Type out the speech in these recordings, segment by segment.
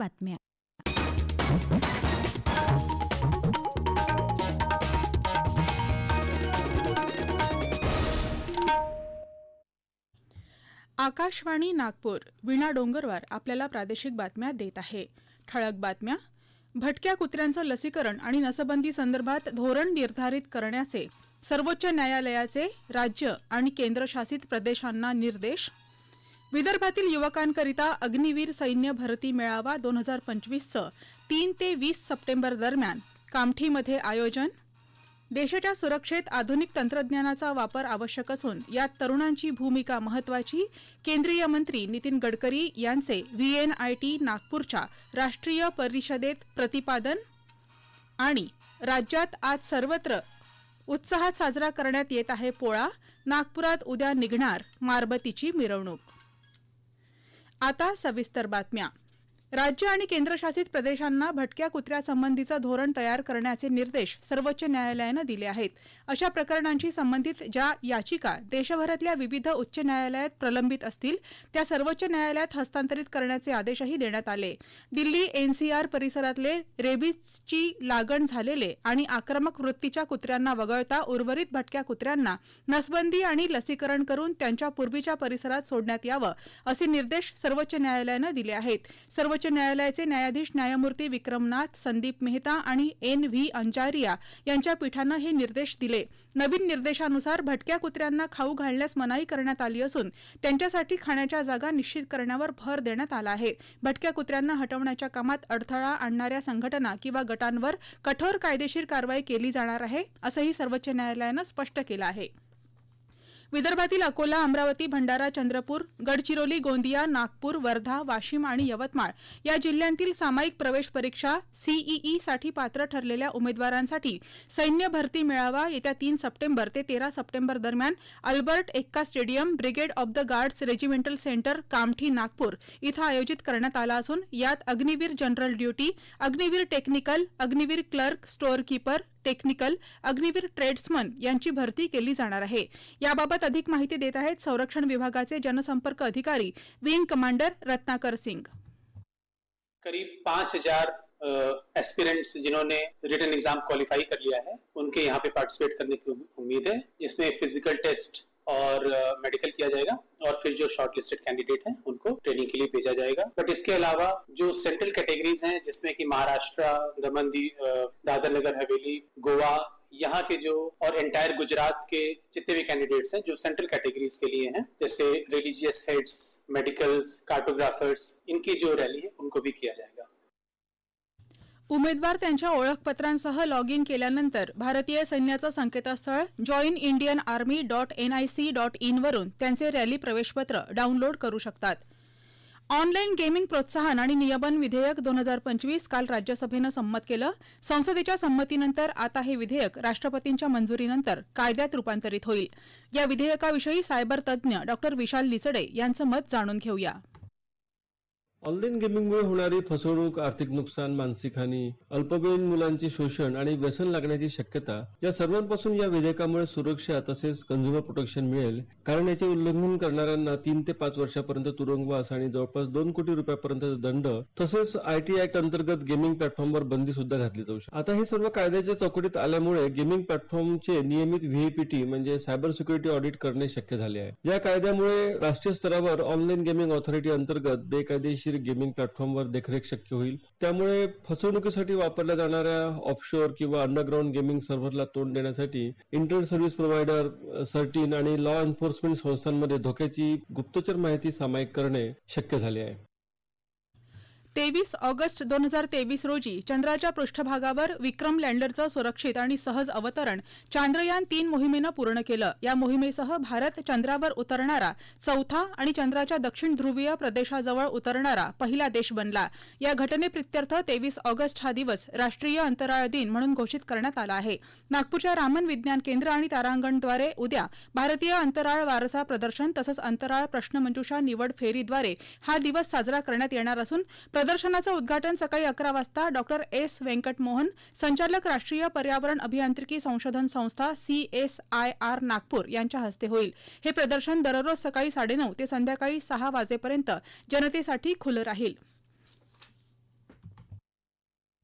बातम्या. आकाशवाणी नागपूर विणा डोंगरवार आपल्याला प्रादेशिक बातम्या देत आहे. ठळक बातम्या. भटक्या कुत्र्यांचं लसीकरण आणि नसबंदी संदर्भात धोरण निर्धारित करण्याचे सर्वोच्च न्यायालयाचे राज्य आणि केंद्रशासित प्रदेशांना निर्देश विदर्भातील युवकांकरिता अग्निवीर सैन्य भरती मेळावा दोन हजार पंचवीसचं तीन ते वीस सप्टेंबर दरम्यान. कामठीमध्ये आयोजन. देशाच्या सुरक्षेत आधुनिक तंत्रज्ञानाचा वापर आवश्यक असून यात तरुणांची भूमिका महत्वाची केंद्रीय मंत्री नितीन गडकरी यांचे व्हीएनआयटी नागपूरच्या राष्ट्रीय परिषदेत प्रतिपादन आणि राज्यात आज सर्वत्र उत्साहात साजरा करण्यात येत आहे पोळा. नागपुरात उद्या निघणार मारबतीची मिरवणूक. आता सविस्तर बातम्या. राज्य आणि केंद्रशासित प्रदेशांना भटक्या कुत्र्यासंबंधीचं धोरण तयार करण्याचे निर्देश सर्वोच्च न्यायालयानं दिले आहेत. अशा प्रकरणांशी संबंधित ज्या याचिका देशभरातल्या विविध उच्च न्यायालयात प्रलंबित असतील त्या सर्वोच्च न्यायालयात हस्तांतरित करण्याचे आदेशही देण्यात आले. दिल्ली एनसीआर परिसरातले रेबीजची लागण झालेले आणि आक्रमक वृत्तीच्या कुत्र्यांना वगळता उर्वरित भटक्या कुत्र्यांना नसबंदी आणि लसीकरण करून त्यांच्या पूर्वीच्या परिसरात सोडण्यात यावं असे निर्देश सर्वोच्च न्यायालयानं दिले आहेत. सर्वोच्च न्यायालयाचे न्यायाधीश न्यायमूर्ती विक्रमनाथ संदीप मेहता आणि एन व्ही अंजारिया यांच्या पीठानं हे निर्देश दिले. नवीन निर्देशानुसार भटक्या कुत्र्यांना खाऊ घालण्यास मनाई करण्यात आली असून त्यांच्यासाठी खाण्याच्या जागा निश्चित करण्यावर भर देण्यात आला आहे. भटक्या कुत्र्यांना हटवण्याच्या कामात अडथळा आणणाऱ्या संघटना किंवा गटांवर कठोर कायदेशीर कारवाई केली जाणार आहे असंही सर्वोच्च न्यायालयानं स्पष्ट केलं आहे. विदर्भातील अकोला अमरावती भंडारा चंद्रपूर गडचिरोली गोंदिया नागपूर वर्धा वाशिम आणि यवतमाळ या जिल्ह्यांतील सामायिक प्रवेश परीक्षा सीईई साठी पात्र ठरलेल्या उमेदवारांसाठी सैन्य भरती मेळावा येत्या तीन सप्टेंबर ते तेरा सप्टेंबर दरम्यान Albert Ekka stadium brigade of the guards regimental centre Kamthi Nagpur इथं आयोजित करण्यात आला असून यात Agniveer general duty Agniveer technical Agniveer clerk store keeper technical Agniveer tradesman यांची भरती केली जाणार आहे. याबाबत अधिक माहिती देत आहेत संरक्षण विभागाचे जनसंपर्क अधिकारी विंग कमांडर रत्नाकर सिंग. करीब पांच हजार एस्पिरेंट्स जिन्होंने रिटर्न एग्जाम क्वालिफाई कर लिया है उनके यहाँ पे पार्टिसिपेट करने की उम्मीद है जिसमें फिजिकल टेस्ट और मेडिकल किया जाएगा और फिर जो शॉर्ट लिस्टेड कैंडिडेट हैं, उनको ट्रेनिंग के लिए भेजा जाएगा। बट इसके अलावा जो सेंट्रल कैटेगरीज हैं, जिसमें कि महाराष्ट्र, दमन दादर नगर हवेली, गोवा, यहाँ के जो और एंटायर गुजरात के जितने भी कैंडिडेट्स हैं, जो सेंट्रल कैटेगरीज के लिए हैं, जैसे रिलीजियस हेड्स मेडिकल्स कार्टोग्राफर्स इनकी जो रैली है, उनको भी किया जाएगा। उमेदवार त्यांच्या ओळखपत्रांसह लॉग इन केल्यानंतर भारतीय सैन्याचं संकेतस्थळ join Indian army dot NIC dot इनवरून त्यांचे रॅली प्रवेशपत्र डाउनलोड करू शकतात. ऑनलाईन गेमिंग प्रोत्साहन आणि नियमन विधेयक दोन हजार पंचवीस काल राज्यसभेनं संमत केलं. संसदेच्या संमतीनंतर आता हे विधेयक राष्ट्रपतींच्या मंजुरीनंतर कायद्यात रूपांतरित होईल. या विधेयकाविषयी सायबर तज्ज्ञ डॉ विशाल लिचडे यांचं मत जाणून घेऊया. ऑनलाईन गेमिंगमुळे होणारी फसवणूक आर्थिक नुकसान मानसिक हानी अल्पवयीन मुलांचे शोषण आणि व्यसन लागण्याची शक्यता या सर्वांपासून या विधेयकामुळे सुरक्षा तसेच कंझ्युमर प्रोटेक्शन मिळेल. कारण याचे उल्लंघन करणाऱ्यांना तीन ते पाच वर्षापर्यंत तुरुंगवास आणि जवळपास दोन कोटी रुपयापर्यंत दंड तसेच आयटी ऍक्ट अंतर्गत गेमिंग प्लॅटफॉर्मवर बंदी सुद्धा घातली जाऊ शकते. आता हे सर्व कायद्याच्या चौकटीत आल्यामुळे गेमिंग प्लॅटफॉर्मचे नियमित व्हीपीटी म्हणजे सायबर सिक्युरिटी ऑडिट करणे शक्य झाले आहे. या कायद्यामुळे राष्ट्रीय स्तरावर ऑनलाईन गेमिंग ऑथॉरिटी अंतर्गत बेकायदेशीर गेमिंग प्लॅटफॉर्मवर देखरेख शक्य होईल. त्यामुळे फसवणुकीसाठी वापरल्या जाणाऱ्या ऑफशोअर किंवा अंडरग्राऊंड गेमिंग सर्व्हरला तोंड देण्यासाठी इंटरनेट सर्व्हिस प्रोव्हायडर सर्टीन आणि लॉ एन्फोर्समेंट संस्थांमध्ये धोक्याची गुप्तचर माहिती सामायिक करणे शक्य झाले आहे. तेवीस ऑगस्ट दोन हजार तेवीस रोजी चंद्राच्या पृष्ठभागावर विक्रम लँडरचं सुरक्षित आणि सहज अवतरण चांद्रयान तीन मोहिमेनं पूर्ण केलं. या मोहिमेसह भारत चंद्रावर उतरणारा चौथा आणि चंद्राच्या दक्षिण ध्रुवीय प्रदेशाजवळ उतरणारा पहिला देश बनला. या घटनेप्रित्यर्थ तेवीस ऑगस्ट हा दिवस राष्ट्रीय अंतराळ दिन म्हणून घोषित करण्यात आला आहे. नागपूरच्या रामन विज्ञान केंद्र आणि तारांगणद्वारे उद्या भारतीय अंतराळ वारसा प्रदर्शन तसंच अंतराळ प्रश्नमंजुषा निवड फेरीद्वारे हा दिवस साजरा करण्यात येणार असून प्रदर्शनाचं उद्घाटन सकाळी अकरा वाजता डॉक्टर एस व्यंकटमोहन संचालक राष्ट्रीय पर्यावरण अभियांत्रिकी संशोधन संस्था सीएसआयआर नागपूर यांच्या हस्ते होईल. हे प्रदर्शन दररोज सकाळी साडेनऊ ते संध्याकाळी सहा वाजेपर्यंत जनतेसाठी खुलं राहील.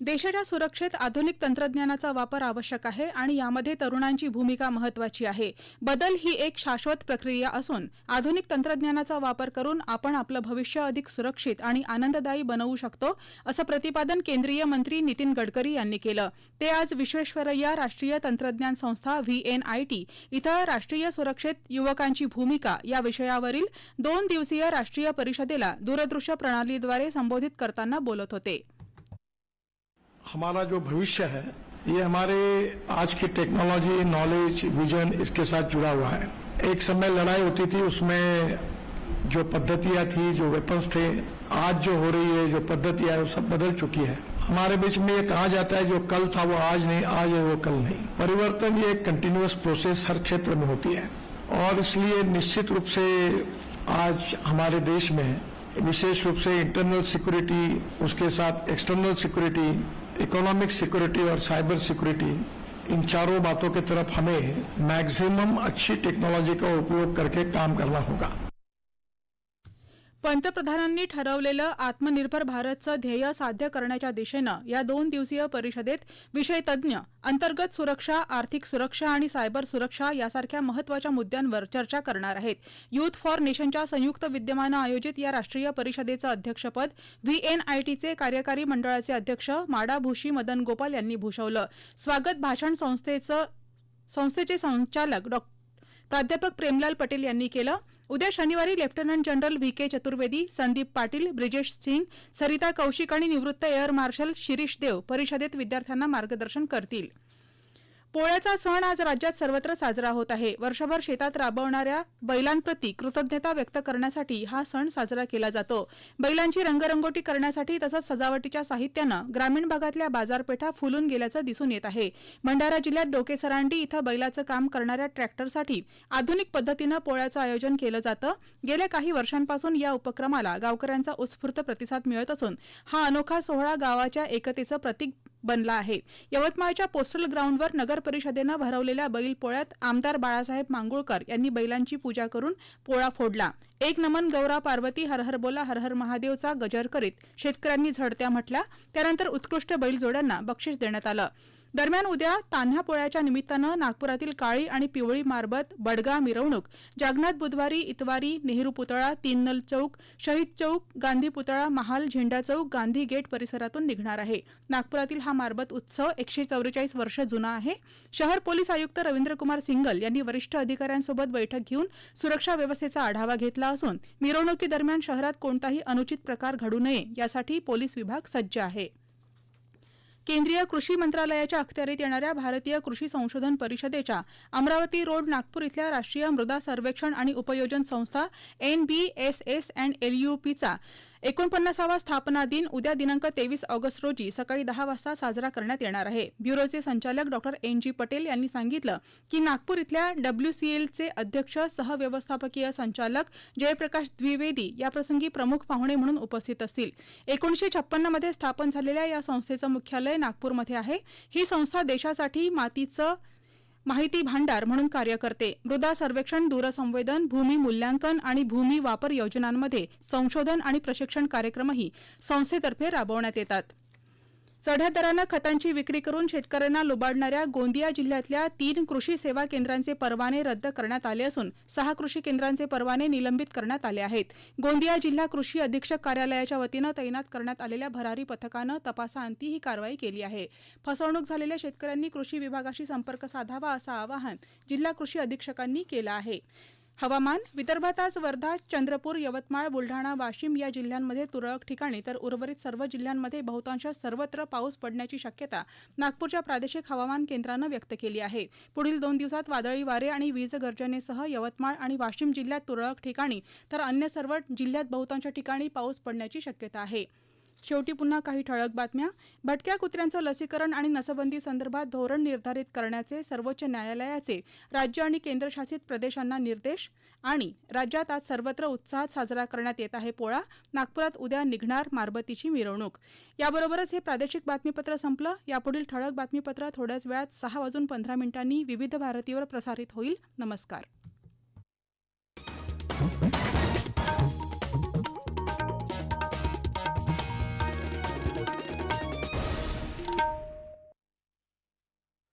देशाच्या सुरक्षेत आधुनिक तंत्रज्ञानाचा वापर आवश्यक आहे आणि यामध्ये तरुणांची भूमिका महत्वाची आहे. बदल ही एक शाश्वत प्रक्रिया असून आधुनिक तंत्रज्ञानाचा वापर करून आपण आपलं भविष्य अधिक सुरक्षित आणि आनंददायी बनवू शकतो असं प्रतिपादन केंद्रीय मंत्री नितीन गडकरी यांनी केलं. ते आज विश्वेश्वरय्या राष्ट्रीय तंत्रज्ञान संस्था व्हीएनआयटी इथं राष्ट्रीय सुरक्षेत युवकांची भूमिका या विषयावरील दोन दिवसीय राष्ट्रीय परिषदेला दूरदृश्य प्रणालीद्वारे संबोधित करताना बोलत होते. हमारा जो भविष्य है, ये हमारे आज की टेक्नोलॉजी नॉलेज विजन इसके साथ जुड़ा हुआ है। एक समय लड़ाई होती थी, उसमें जो पद्धतियाँ थी, जो वेपन्स थे, आज जो हो रही है, जो पद्धतियाँ है, वो सब बदल चुकी है। हमारे बीच में ये कहा जाता है, जो कल था, वो आज नहीं, आज है, वो कल नहीं। परिवर्तन ये कंटिन्यूस प्रोसेस हर क्षेत्र में होती है। और इसलिए निश्चित रूप से आज हमारे देश में, विशेष रूप से इंटरनल सिक्योरिटी उसके साथ एक्सटर्नल सिक्योरिटी इकोनॉमिक सिक्योरिटी और साइबर सिक्योरिटी इन चारों बातों की तरफ हमें मैक्सिमम अच्छी टेक्नोलॉजी का उपयोग करके काम करना होगा। पंतप्रधानांनी ठरवलेलं आत्मनिर्भर भारतचं ध्येय साध्य करण्याच्या दिशेनं या दोन दिवसीय परिषदेत विषय तज्ज्ञ अंतर्गत सुरक्षा आर्थिक सुरक्षा आणि सायबर सुरक्षा यासारख्या महत्त्वाच्या मुद्द्यांवर चर्चा करणार आहेत. युथ फॉर नेशनच्या संयुक्त विद्यमानं आयोजित या राष्ट्रीय परिषदेचं अध्यक्षपद व्हीएनआयटीचे कार्यकारी मंडळाचे अध्यक्ष माडा भूशी मदन गोपाल यांनी भूषवलं. स्वागत भाषण संस्थेचं संस्थेचे संचालक डॉ प्राध्यापक प्रेमलाल पटेल यांनी केलं. उद्या शनिवारी lieutenant general V K Chaturvedi Sandeep Patil Brijesh Singh Sarita Kaushik आणि निवृत्त एअर मार्शल शिरीष देव परिषदेत विद्यार्थ्यांना मार्गदर्शन करतील. पोळ्याचा सण आज राज्यात सर्वत्र साजरा होत आहे. वर्षभर शेतात राबवणाऱ्या बैलांप्रती कृतज्ञता व्यक्त करण्यासाठी हा सण साजरा केला जातो. बैलांची रंगरंगोटी करण्यासाठी तसंच सजावटीच्या साहित्यानं ग्रामीण भागातल्या बाजारपेठा फुलून गेल्याचं दिसून येत आहे. भंडारा जिल्ह्यात डोकेसरांडी इथं बैलाचं काम करणाऱ्या ट्रॅक्टरसाठी आधुनिक पद्धतीनं पोळ्याचं आयोजन केलं जातं. गेल्या काही वर्षांपासून या उपक्रमाला गावकऱ्यांचा उत्स्फूर्त प्रतिसाद मिळत असून हा अनोखा सोहळा गावाच्या एकतेचं प्रतीक बनला आहे. यवतमाळच्या पोस्टल ग्राउंडवर नगर परिषदेनं भरवलेल्या बैल पोळ्यात आमदार बाळासाहेब मांगुळकर यांनी बैलांची पूजा करून पोळा फोडला. एक नमन गौरा पार्वती हरहर बोला हरहर महादेवचा गजर करीत शेतकऱ्यांनी झडत्या म्हटल्या. त्यानंतर उत्कृष्ट बैलजोड्यांना बक्षीस देण्यात आलं. दरम्यान उद्या तान्ह्या पोळ्याच्या निमित्तानं नागपुरातील काळी आणि पिवळी मारबत बडगा मिरवणूक जागनाथ बुधवारी इतवारी नेहरू पुतळा तीन नल चौक शहीद चौक गांधी पुतळा महाल झेंडा चौक गांधी गेट परिसरातून निघणार आहे. नागपुरातील हा मारबत उत्सव एकशे चौवेचाळीस वर्ष जुना आहे. शहर पोलीस आयुक्त रवींद्रकुमार सिंगल यांनी वरिष्ठ अधिकाऱ्यांसोबत बैठक घेऊन सुरक्षा व्यवस्थेचा आढावा घेतला असून मिरवणुकीदरम्यान शहरात कोणताही अनुचित प्रकार घडू नये यासाठी पोलीस विभाग सज्ज आहे. केंद्रीय कृषी मंत्रालयाच्या अखत्यारीत येणाऱ्या भारतीय कृषी संशोधन परिषदेच्या अमरावती रोड नागपूर इथल्या राष्ट्रीय मृदा सर्वेक्षण आणि उपयोजन संस्था N B S S and L U पीचा एकोणपन्नासावा स्थापना दिन उद्या दिनांक तेवीस ऑगस्ट रोजी सकाळी दहा वाजता साजरा करण्यात येणार आहे. ब्युरोचे संचालक डॉक्टर एन जी पटेल यांनी सांगितलं की नागपूर इथल्या डब्ल्यूसीएलचे अध्यक्ष सहव्यवस्थापकीय संचालक जयप्रकाश द्विवेदी याप्रसंगी प्रमुख पाहुणे म्हणून उपस्थित असतील. एकोणीशे छप्पन्नमध्ये स्थापन झालेल्या या संस्थेचं मुख्यालय नागपूरमध्ये आहे. ही संस्था देशासाठी मातीचं माहिती भांडार म्हणून कार्य करते मृदा सर्वेक्षण दूरसंवेदन भूमी मूल्यांकन आणि भूमी वापर योजनांमध्ये संशोधन आणि प्रशिक्षण कार्यक्रमही संस्थेतर्फे राबवण्यात येतात. चढ्या दरानं खतांची विक्री करून शेतकऱ्यांना लुबाडणाऱ्या गोंदिया जिल्ह्यातल्या तीन कृषी सेवा केंद्रांचे परवाने रद्द करण्यात आले असून सहा कृषी केंद्रांचे परवाने निलंबित करण्यात आले आहेत. गोंदिया जिल्हा कृषी अधीक्षक कार्यालयाच्या वतीनं तैनात करण्यात आलेल्या भरारी पथकानं तपासाअंती ही कारवाई केली आहे. फसवणूक झालेल्या शेतकऱ्यांनी कृषी विभागाशी संपर्क साधावा असं आवाहन जिल्हा कृषी अधीक्षकांनी केलं आहे. हवामान विदर्भात आज वर्धा चंद्रपूर यवतमाळ बुलढाणा वाशिम या जिल्ह्यांमध्ये तुरळक ठिकाणी तर उर्वरित सर्व जिल्ह्यांमध्ये बहुतांश सर्वत्र पाऊस पडण्याची शक्यता नागपूरच्या प्रादेशिक हवामान केंद्रानं व्यक्त केली आहे. पुढील दोन दिवसात वादळी वारे आणि वीज गर्जनेसह यवतमाळ आणि वाशिम जिल्ह्यात तुरळक ठिकाणी तर अन्य सर्व जिल्ह्यात बहुतांश ठिकाणी पाऊस पडण्याची शक्यता आहे. शेवटी पुन्हा काही ठळक बातम्या. भटक्या कुत्र्यांचं लसीकरण आणि नसबंदी संदर्भात धोरण निर्धारित करण्याचे सर्वोच्च न्यायालयाचे राज्य आणि केंद्रशासित प्रदेशांना निर्देश आणि राज्यात आज सर्वत्र उत्साहात साजरा करण्यात येत आहे पोळा. नागपुरात उद्या निघणार मारबतीची मिरवणूक. याबरोबरच हे प्रादेशिक बातमीपत्र संपलं. यापुढील ठळक बातमीपत्र थोड्याच वेळात सहा वाजून पंधरा मिनिटांनी विविध भारतीवर प्रसारित होईल. नमस्कार.